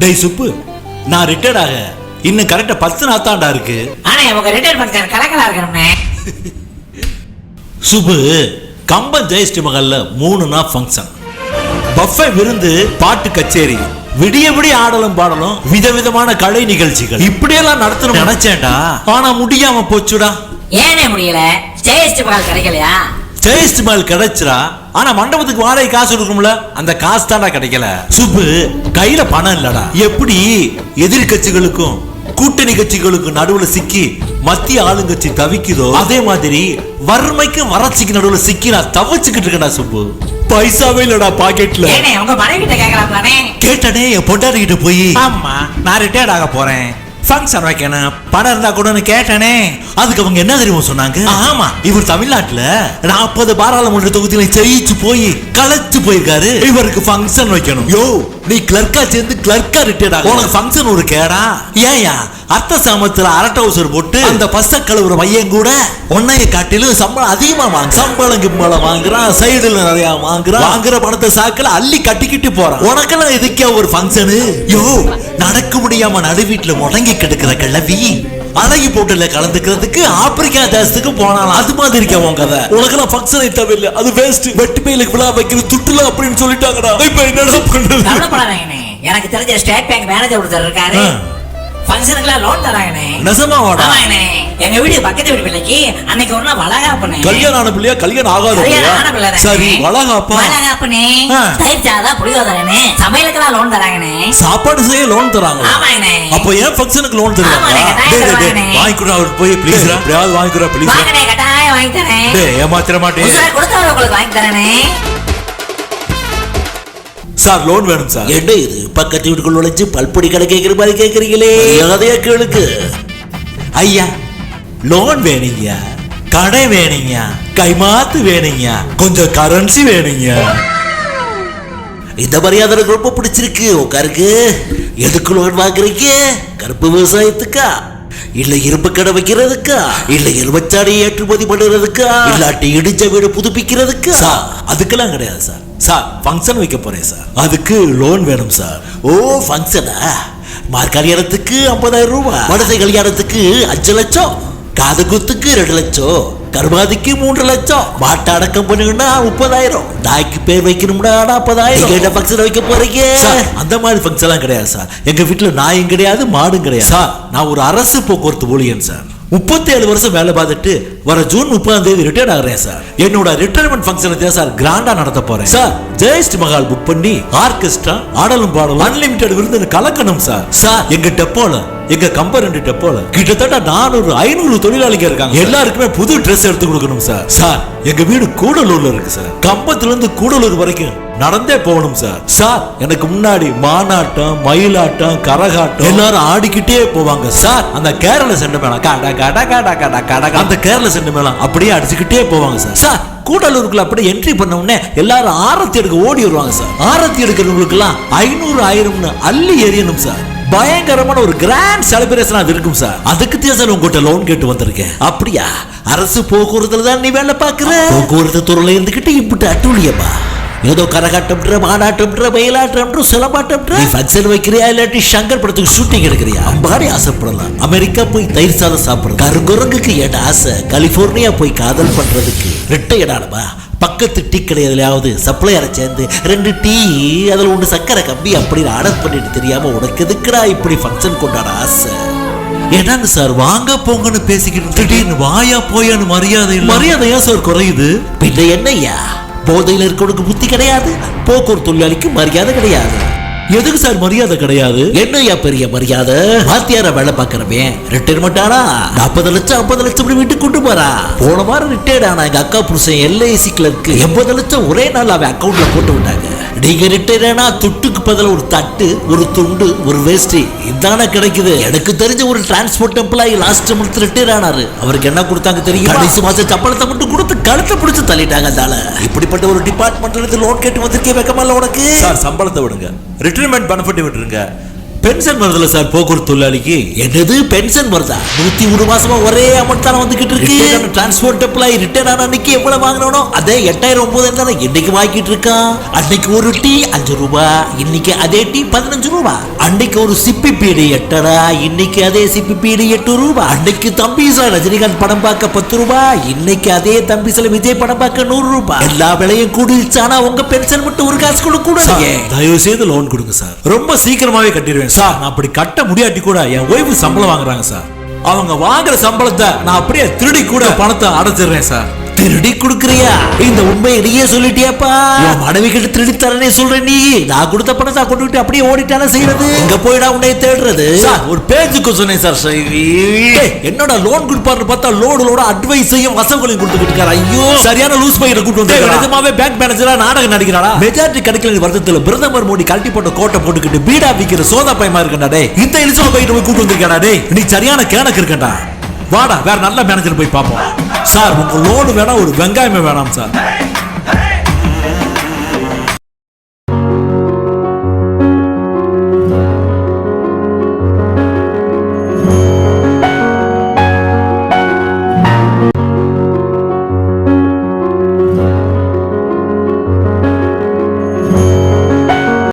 டேய் சுப்பு நான் ரிட்டையர்ட் ஆக இன்னும் கரெக்டா பத்து நாத்தாண்டா இருக்கு. ஆனா உங்க ரிட்டையர் பண்ணிட்டார் கலக்கலா இருக்கணும்னே சுப்பு கம்பன் ஜெயஸ்ரீ மகல்ல மூணு நாள் ஃபங்க்ஷன் பஃபே விருந்து பாட்டு கச்சேரி விடிய விடிய ஆடலும் பாடலும் விதவிதமான கலை நிகழ்ச்சிகள். இப்படியெல்லாம் நடத்தணும்? நினைச்சேன்டா. ஆனா முடியாம போச்சுடா. ஏனே முடியல. ஜெயஸ்டி பால் கிடைக்கலையா? டேஸ்ட் மேல் கிடைச்சிரா ஆனா மண்டபத்துக்கு வாடகை காசு கொடுக்கும்ல அந்த காசு தான்டா கிடைக்கல. சுப்பு கையில பணம் இல்லடா. எப்படி எதிர்கட்சிகளுக்கும் கூட்டணி கட்சிகளுக்கும் நடுவுல சிக்கி மத்திய ஆளுங்கட்சி தவிக்குதோ அதே மாதிரி வறுமைக்கும் வறட்சிக்கு நடுவுல சிக்கி நான் தவிச்சுக்கிட்டு இருக்கேன்டா சுப்பு. பைசாவே இல்லடா பாக்கெட்ல. உங்க மனைவி கிட்ட கேட்கலாம்லானே கேட்டனே என் பொண்டாட்டி கிட்ட போய் ஆமா நான் ரிட்டையர்ட் ஆக போறேன். ஃபங்க்ஷன் வைக்கணும் பணம் இருந்தா கூடன்னு கேட்டனே. அதுக்கு அவங்க என்ன தெரியுமா சொன்னாங்க? ஆமா. இவர் தமிழ்நாட்டுல நாற்பது பாராளுமன்ற தொகுதியில ஜெயிச்சு போய் களைச்சு போயிருக்காரு. இவருக்கு ஃபங்க்ஷன் வைக்கணும். யோ நீ கிளர்க்கா சேர்ந்து கிளர்க்கா ரிட்டையர்ட் ஆக உனக்கு ஃபங்க்ஷன் ஒரு கேடா. ஏயா அர்த்த சாமத்துல அரட்ட அவசர் போட்டு அந்த பஸ்ஸ கழுவுற பையன் கூட உன்னைய காட்டிலும் சம்பளம் அதிகமா வாங்க சம்பளம் கிம்பளம் வாங்குறான் சைடுல நிறைய வாங்குறான். வாங்குற பணத்தை சாக்குல அள்ளி கட்டிக்கிட்டு போறான். உனக்கெல்லாம் எதுக்கே ஒரு ஃபங்க்ஷனு யோ நடக்க முடியாம நடு வீட்டுல முடங்கி கிடக்குற கிழவி. அழகி போட்டுல கலந்துக்கிறதுக்கு ஆப்பிரிக்கா தேசத்துக்கு போனாலும் அது மாதிரி இருக்க உன் கதை. உனக்கெல்லாம் ஃபங்க்ஷன் தேவையில்லை அது வேஸ்ட் வெட்டி பயிலுக்கு விழா வைக்கிறது துட்டுல அப்படின்னு சொல்லிட்டாங்கடா. இப்ப என்னடா பண்றது எனக்கு தெரிஞ்ச ஸ்டேட் பேங்க் மேனேஜர் ஒருத்தர் இருக்காரு. ஃபங்க்ஷனுக்குலாம் லோன் தராங்கண்ணே. நெசமா வாடா ஆமாண்ணே எங்க வீடு பக்கத்து வீடு பிள்ளைக்கு அன்னைக்கு ஒரு நாள் வளகாப்புண்ணே. கல்யாணம் ஆன பிள்ளையா கல்யாணம் ஆகாத பிள்ளையா? பிள்ளை சரி வளகாப்பா. வளகாப்புண்ணே. தயிர் சமையலுக்கெல்லாம் லோன் தராங்கண்ணே. சாப்பாடு செய்ய லோன் தராங்க. ஆமாண்ணே அப்ப ஏன் ஃபங்க்ஷனுக்கு லோன் தருவாங்க? டேய், போய் ப்ளீஸ் ப்ளீஸ் வாங்கண்ணே கட்டாயம் வாங்கி தரேன் டேய் ஏமாத்திர மாட்டேன். உசார் கொடுத்தவரை உங்களுக்கு வாங்கி தரேனே சார் லோன் வேணும் சார். என்ன இது? பக்கத்து வீட்டுக்குள்ள உழைச்சு பல்பொடி கடை கேட்கிற மாதிரி கேட்கறீங்களே அதையா கேளுக்கு ஐயா லோன் வேணுங்க கடை வேணுங்க கைமாத்து வேணுங்க கொஞ்சம் கரன்சி வேணுங்க இந்த மரியாதை எனக்கு ரொம்ப பிடிச்சிருக்கு. உட்காருக்கு எதுக்கு லோன் வாங்குறீங்க? கருப்பு விவசாயத்துக்கா? இல்ல இரும்பு கடை வைக்கிறதுக்கா? இல்ல இரும்பச்சாடி ஏற்றுமதி பண்ணுறதுக்கா? இல்லாட்டி இடிச்ச வீடு புதுப்பிக்கிறதுக்கா? அதுக்கெல்லாம் கிடையாது சார். சார் ஃபங்க்ஷன் வைக்க போறேன் சார் அதுக்கு லோன் வேணும் சார் ஓ ஃபங்க்ஷனா மார் கல்யாணத்துக்கு ஐம்பதாயிரம் ரூபாய். மனசை கல்யாணத்துக்கு அஞ்சு லட்சம். காது குத்துக்கு ரெண்டு லட்சம். கருமாதிக்கு மூன்று லட்சம். மாட்டை அடக்கம் பண்ணுங்கன்னா முப்பதாயிரம். நாய்க்கு பேர் வைக்கணும்னா நாற்பதாயிரம். என்ன ஃபங்க்ஷன் வைக்க போறீங்க? அந்த மாதிரி ஃபங்க்ஷன் எல்லாம் கிடையாது சார் எங்க வீட்டுல நாயும் கிடையாது மாடும் கிடையாது. சார் நான் ஒரு அரசு போக்குவரத்து ஊழியன் சார் முப்பத்தேழு வருஷம் வேலை பார்த்துட்டு வர ஜூன் முப்பதாம் தேதி ரிட்டையர்ட் ஆகிறேன் சார் என்னோட ரிட்டையர்மெண்ட் ஃபங்க்ஷனை தான் சார் கிராண்டா நடத்த போறேன். சார் ஜெயஸ்ரீ மஹால் புக் பண்ணி ஆர்கெஸ்ட்ரா ஆடலும் பாடலும் அன்லிமிட்டெட் விருந்து கலக்கணும் சார் சார் எங்க டெப்போல எங்க கம்பெனி டெப்போல கிட்டத்தட்ட நானூறு ஐநூறு தொழிலாளிகள் இருக்காங்க. எல்லாருக்குமே புது ட்ரெஸ் எடுத்து கொடுக்கணும் சார் சார் எங்க வீடு கூடலூர்ல இருக்கு சார் கம்பத்துல இருந்து கூடலூர் வரைக்கும் நடந்தே போகணும் சார். சார் எனக்கு முன்னாடி மானாட்டம் மயிலாட்டம் கரகாட்டம் எல்லாரும் ஆடிக்கிட்டே போவாங்க சார். அந்த கேரள செண்டு மேளம் காடா காடா காடா காடா காடா அந்த கேரள செண்டு மேளம் அப்படியே அடிச்சுக்கிட்டே போவாங்க சார். சார் கூடலூருக்குள்ள அப்படியே என்ட்ரி பண்ண உடனே எல்லாரும் ஆரத்தி எடுக்க ஓடி வருவாங்க சார். ஆரத்தி எடுக்கிறவங்களுக்கு எல்லாம் ஐநூறு ஆயிரம்னு அள்ளி எறியணும் சார். பயங்கரமான ஒரு கிராண்ட் செலிப்ரேஷன் அது இருக்கும் சார். அதுக்கு தான் சார் உங்ககிட்ட லோன் கேட்டு வந்திருக்கேன். அப்படியா? அரசு போக்குவரத்துல தான் நீ வேலை பாக்குற போக்குவரத்து துறையில இருந்துகிட்டு இப்படி அட்டூழியமா? ஏதோ கரகாட்டம்ன்ற மாநாட்டம்ன்ற மயிலாட்டம்ன்ற சிலம்பாட்டம்ன்ற ஃபங்க்ஷன் வைக்கிறியா இல்லாட்டி சங்கர் படத்துக்கு ஷூட்டிங் எடுக்கிறியா? அம்பாடி ஆசைப்படலாம். அமெரிக்கா போய் தயிர் சாதம் சாப்பிடுறது. கருங்குரங்குக்கு என்ன ஆசை? கலிபோர்னியா போய் காதல் பண்றதுக்கு. ரிட்டையர்டானமா பக்கத்து டீ கடையிலாவது சப்ளையரை சேர்ந்து ரெண்டு டீ அதில் ஒன்று சக்கரை கம்பி அப்படின்னு ஆர்டர் பண்ணிட்டு தெரியாம உனக்கு எதுக்குடா இப்படி ஃபங்க்ஷன் கொண்டாட ஆசை? என்னங்க சார் வாங்க போங்கன்னு பேசிக்கிட்டு திடீர்னு வாயா போயான்னு மரியாதை மரியாதை ஏன் சார் குறையுது. பின்ன என்னய்யா? போதையில் இருக்கவனுக்கு புத்தி கிடையாது. போக்குவரத்து தொழிலாளிக்கு மரியாதை கிடையாது. எதுக்கு சார் மரியாதை கிடையாது? என்னய்யா பெரிய மரியாதை? வாத்தியார வேலை பார்க்கறவன். ரிட்டையர்மெண்ட் ஆனா நாற்பது லட்சம் ஐம்பது லட்சம் வீட்டுக்கு கொண்டு போறா. போன வாரம் ரிட்டையர்ட் ஆனா எங்க அக்கா புருஷன் எல்ஐசி கிளர்க்கு எண்பது லட்சம் ஒரே நாள் அவன் அக்கௌண்ட்ல போட்டு விட்டாங்க. நீங்க ரிட்டையர் ஆனா துட்டுக்கு பதிலா ஒரு தட்டு ஒரு துண்டு ஒரு வேஷ்டி இதானே கிடைக்குது. எனக்கு தெரிஞ்ச ஒரு transport employee last month retire ஆனாரு. அவருக்கு என்ன கொடுத்தாங்க தெரியும்? கடைசி மாசம் சம்பளத்தை மட்டும் கொடுத்து கழுத்தை பிடிச்சு தள்ளிட்டாங்க அதால இப்படிப்பட்ட ஒரு டிபார்ட்மெண்ட்ல இருந்து லோன் கேட்டு வந்திருக்கே வெக்கமா உனக்கு? சார் சம்பளத்தை விடுங்க. ரிட்டைர்மெண்ட் பெனிஃபிட் விட்டுருங்க. பென்ஷன் வருதுல சார் போக்குவரத்து தொழிலாளிக்கு? என்னது பென்ஷன் வருதா? நூத்தி மூணு மாசமா ஒரே அமௌண்ட் தானே வந்துகிட்டு இருக்கு. டிரான்ஸ்போர்ட் அப்ளாய் ரிட்டர்ன் ஆன அன்னைக்கு எவ்வளவு வாங்கினோ அதே எட்டாயிரம் ஒன்பதாயிரம் தானே இன்னைக்கு வாங்கிட்டு இருக்கான் அன்னைக்கு ஒரு டீ அஞ்சு ரூபா இன்னைக்கு அதே டீ பதினஞ்சு ரூபா. அன்னைக்கு ஒரு சிப்பி பீடி எட்டடா இன்னைக்கு அதே சிப்பி பீடி எட்டு ரூபா. அன்னைக்கு தம்பி சார் ரஜினிகாந்த் படம் பார்க்க பத்து ரூபா இன்னைக்கு அதே தம்பி சார் விஜய் படம் பார்க்க நூறு ரூபாய் எல்லா விலையும் கூடிருச்சு ஆனா உங்க பென்ஷன் மட்டும் ஒரு காசு கூட கூட தயவு செய்து லோன் கொடுங்க சார். ரொம்ப சீக்கிரமாவே கட்டிடுவேன் சார் நான் அப்படி கட்ட முடியாட்டி கூட என் ஓய்வு சம்பளம் வாங்குறாங்க சார். அவங்க வாங்குற சம்பளத்தை நான் அப்படியே திருடி கூட பணத்தை அடைச்சிடுறேன் சார். திருடி குடுக்கறியா? இந்த உண்மையை நீயே சொல்லிட்டியாப்பா? உன் மனைவி கிட்ட திருடி தரனே சொல்ற நீ. நான் கொடுத்த பணத்தை கொண்டுகிட்டு அப்படியே ஓடிட்டானே செய்யறது. எங்க போயிடா உன்னை தேடுறது. சார் ஒரு பேஜுக்கு சொன்னேன் சார் என்னடா லோன் கொடுப்பாரு பார்த்தா லோடு லோட அட்வைஸையும் வசங்களையும் கொடுத்துக்கிட்டு இருக்காரு. ஐயோ. சரியான லூஸ் பையனை கூட்டு வந்து நிஜமாவே பேங்க் மேனேஜரா நாடகம் நடிக்கிறானா மெஜாரிட்டி கிடைக்கல வருத்தத்துல பிரதமர் மோடி கழட்டி போட்ட கோட்டை போட்டுக்கிட்டு பீடா விக்கிற சோதா பையமா இருக்கண்டா இந்த எலிசா பையனை போய் கூட்டு வந்திருக்கா டேய். நீ சரியான கேனக்கு இருக்கண்டா வாடா வேற நல்ல மேனேஜர் போய் பார்ப்போம். சார் உங்க லோடு வேணா ஒரு வெங்காயமே வேணாம் சார்.